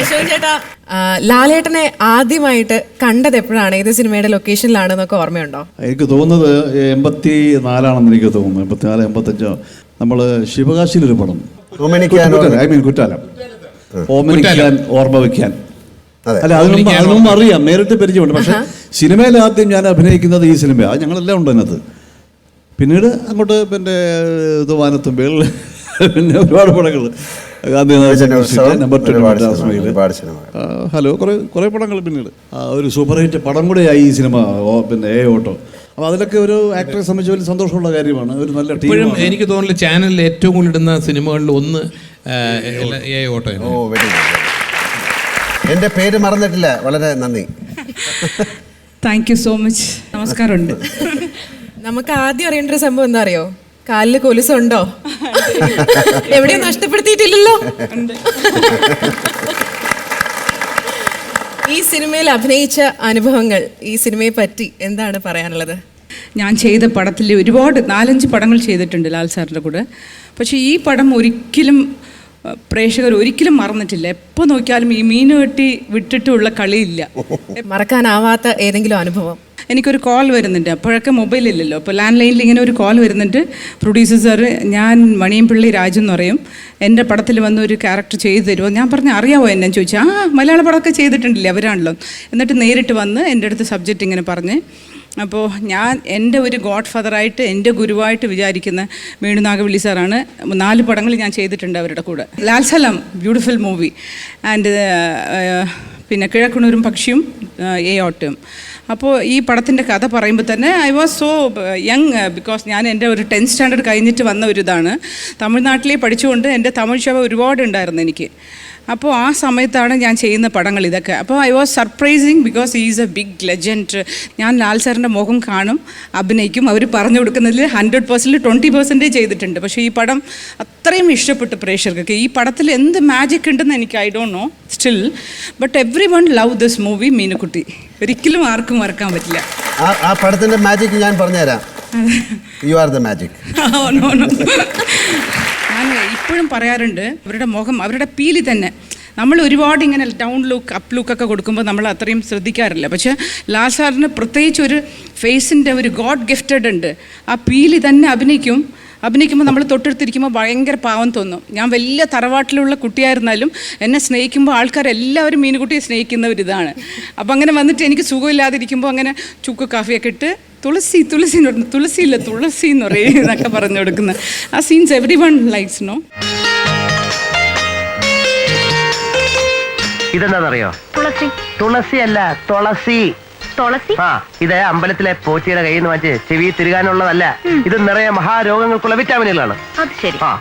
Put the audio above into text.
അശോകൻ ചേട്ടാ ലാലേട്ടനെ ആദ്യമായിട്ട് കണ്ടത് എപ്പോഴാണ്? ഏത് സിനിമയുടെ ലൊക്കേഷനിലാണെന്നൊക്കെ ഓർമ്മയുണ്ടോ? എനിക്ക് തോന്നുന്നത് എൺപത്തി നാലാണെന്ന് എനിക്ക് തോന്നുന്നു. എൺപത്തിനാല് എൺപത്തഞ്ചോ. നമ്മൾ ശിവകാശിയിലൊരു പടം. I mean Kuttalam. ഓമനിക്കാൻ ഓർമ്മ വയ്ക്കാൻ അല്ല അതിനൊന്നും അതിനും അറിയാം. നേരിട്ട് പരിചയമുണ്ട്. പക്ഷെ സിനിമയിൽ ആദ്യം ഞാൻ അഭിനയിക്കുന്നത് ഈ സിനിമയാണ് അത് ഞങ്ങളെല്ലാം ഉണ്ട് അതിനകത്ത്. പിന്നീട് അങ്ങോട്ട് പിന്നെ ഇത് വാനത്തുമ്പേൾ പിന്നെ ഒരുപാട് പടങ്ങൾ. നമ്പർ ഹലോ കുറേ കുറേ പടങ്ങൾ പിന്നീട്. ഒരു സൂപ്പർ ഹിറ്റ് പടം കൂടെയായി ഈ സിനിമ പിന്നെ എ ഓട്ടോ അപ്പോൾ അതിലൊക്കെ ഒരു ആക്ടറെ സംബന്ധിച്ച് വലിയ സന്തോഷമുള്ള കാര്യമാണ്. ഒരു നല്ല ടീം എനിക്ക് തോന്നുന്നു ചാനലിൽ ഏറ്റവും കൂടുതൽ ഇടുന്ന സിനിമകളിൽ ഒന്ന് a auto oh very good എന്റെ പേര് മറന്നിട്ടില്ല വളരെ നന്ദി. താങ്ക് യു സോ മച്ച് നമസ്കാരമുണ്ട്. നമുക്ക് ആദ്യം അറിയേണ്ട ഒരു സംഭവം എന്താ അറിയോ? കാലിൽ കൊലുസുണ്ടോ? എവിടെയും നഷ്ടപ്പെടുത്തിയിട്ടില്ലല്ലോ? ഈ സിനിമയിൽ അഭിനയിച്ച അനുഭവങ്ങൾ ഈ സിനിമയെ പറ്റി എന്താണ് പറയാനുള്ളത്? ഞാൻ ചെയ്ത പടത്തിൽ ഒരുപാട് നാലഞ്ച് പടങ്ങൾ ചെയ്തിട്ടുണ്ട് ലാൽ സാറിന്റെ കൂടെ. പക്ഷേ ഈ പടം ഒരിക്കലും പ്രേക്ഷകർ ഒരിക്കലും മറന്നിട്ടില്ല. എപ്പോൾ നോക്കിയാലും ഈ മീൻ വെട്ടി വിട്ടിട്ടുള്ള കളിയില്ല. മറക്കാനാവാത്ത ഏതെങ്കിലും അനുഭവം? എനിക്കൊരു കോൾ വരുന്നുണ്ട്. അപ്പോഴൊക്കെ മൊബൈൽ ഇല്ലല്ലോ. അപ്പോൾ ലാൻഡ് ലൈനിൽ ഇങ്ങനെ ഒരു കോൾ വരുന്നുണ്ട്. പ്രൊഡ്യൂസർ സാർ ഞാൻ മണിയംപിള്ളി രാജു എന്ന് പറയും. എന്റെ പടത്തിൽ വന്ന് ഒരു ക്യാരക്ടർ ചെയ്തു തരുമോ ഞാൻ പറഞ്ഞു അറിയാവോ എന്നെ? ചോദിച്ചു. ആ മലയാള പടമൊക്കെ ചെയ്തിട്ടുണ്ടല്ലേ അവരാണല്ലോ. എന്നിട്ട് നേരിട്ട് വന്ന് എന്റെ അടുത്ത് സബ്ജക്റ്റ് ഇങ്ങനെ പറഞ്ഞ് അപ്പോൾ ഞാൻ എന്റെ ഒരു ഗോഡ് ഫാദറായിട്ട് എന്റെ ഗുരുവായിട്ട് വിചാരിക്കുന്ന വേണു നാഗവള്ളി സാറാണ്. നാല് പടങ്ങൾ ഞാൻ ചെയ്തിട്ടുണ്ട് അവരുടെ കൂടെ. Lal Salam beautiful movie. And പിന്നെ കിഴക്കുണൂരും പക്ഷിയും എ ഓട്ടും. അപ്പോൾ ഈ പടത്തിന്റെ കഥ പറയുമ്പോൾ തന്നെ I was so young because ഞാൻ എന്റെ ഒരു ടെൻത്ത് സ്റ്റാൻഡേർഡ് കഴിഞ്ഞിട്ട് വന്ന ഒരു ഇതാണ്. തമിഴ്നാട്ടിലേ പഠിച്ചുകൊണ്ട് എന്റെ തമിഴ് ശവ ഒരുപാട് ഉണ്ടായിരുന്നു എനിക്ക്. അപ്പോൾ ആ സമയത്താണ് ഞാൻ ചെയ്യുന്ന പടങ്ങൾ ഇതൊക്കെ. അപ്പോൾ I was surprising because is a big legend ഞാൻ ലാൽ സാറിന്റെ മുഖം കാണും അഭിനയിക്കും. അവർ പറഞ്ഞു കൊടുക്കുന്നതിൽ ഹൺഡ്രഡ് പെർസെന്റ് ട്വന്റി പെർസെന്റേജ് ചെയ്തിട്ടുണ്ട്. പക്ഷേ ഈ പടം അത്രയും ഇഷ്ടപ്പെട്ടു പ്രേക്ഷകർക്ക്. ഈ പടത്തിൽ എന്ത് മാജിക് ഉണ്ടെന്ന് എനിക്ക് I don't know still but everyone love this movie Meenukutty. ഒരിക്കലും ആർക്കും മറക്കാൻ പറ്റില്ല. ആ ആ പടത്തിന്റെ മാജിക് ഞാൻ പറഞ്ഞുതരാം. You are the magic no, no. ഞാൻ ഇപ്പോഴും പറയാറുണ്ട് അവരുടെ മുഖം അവരുടെ പീലി തന്നെ. നമ്മൾ ഒരുപാട് ഇങ്ങനെ ഡൗൺ ലുക്ക് അപ്പ് ലുക്കൊക്കെ കൊടുക്കുമ്പോൾ നമ്മൾ അത്രയും ശ്രദ്ധിക്കാറില്ല. പക്ഷേ ലാൽ സാറിന് പ്രത്യേകിച്ച് ഒരു ഫേസിന്റെ ഒരു ഗോഡ് ഗിഫ്റ്റഡ് ഉണ്ട്. ആ പീലി തന്നെ അഭിനയിക്കും. അഭിനയിക്കുമ്പോൾ നമ്മൾ തൊട്ടടുത്തിരിക്കുമ്പോൾ ഭയങ്കര പാവം തോന്നും. ഞാൻ വലിയ തറവാട്ടിലുള്ള കുട്ടിയായിരുന്നാലും എന്നെ സ്നേഹിക്കുമ്പോൾ ആൾക്കാരെല്ലാവരും മീനുകുട്ടിയെ സ്നേഹിക്കുന്ന ഒരു ഇതാണ് അപ്പം അങ്ങനെ വന്നിട്ട് എനിക്ക് സുഖമില്ലാതിരിക്കുമ്പോൾ അങ്ങനെ ചുക്ക് കാഫിയൊക്കെ ഇട്ട് തുളസി തുളസി എന്ന് പറഞ്ഞു തുളസി ഇല്ല തുളസി എന്ന് പറയും എന്നൊക്കെ പറഞ്ഞു കൊടുക്കുന്നത് ആ scenes every one likes no ഇതെന്താണെന്നറിയോ തുളസി. തുളസി അല്ല തുളസി. തുളസി? ആ ഇത് അമ്പലത്തിലെ പോറ്റിയുടെ കയ്യിൽ നിന്ന് വാങ്ങിച്ച് ചെവി തിരുകാനുള്ളതല്ല. ഇത് നിറയെ മഹാരോഗങ്ങൾക്കുള്ള വിറ്റാമിനുകളാണ്. അത് ശരി. ആ.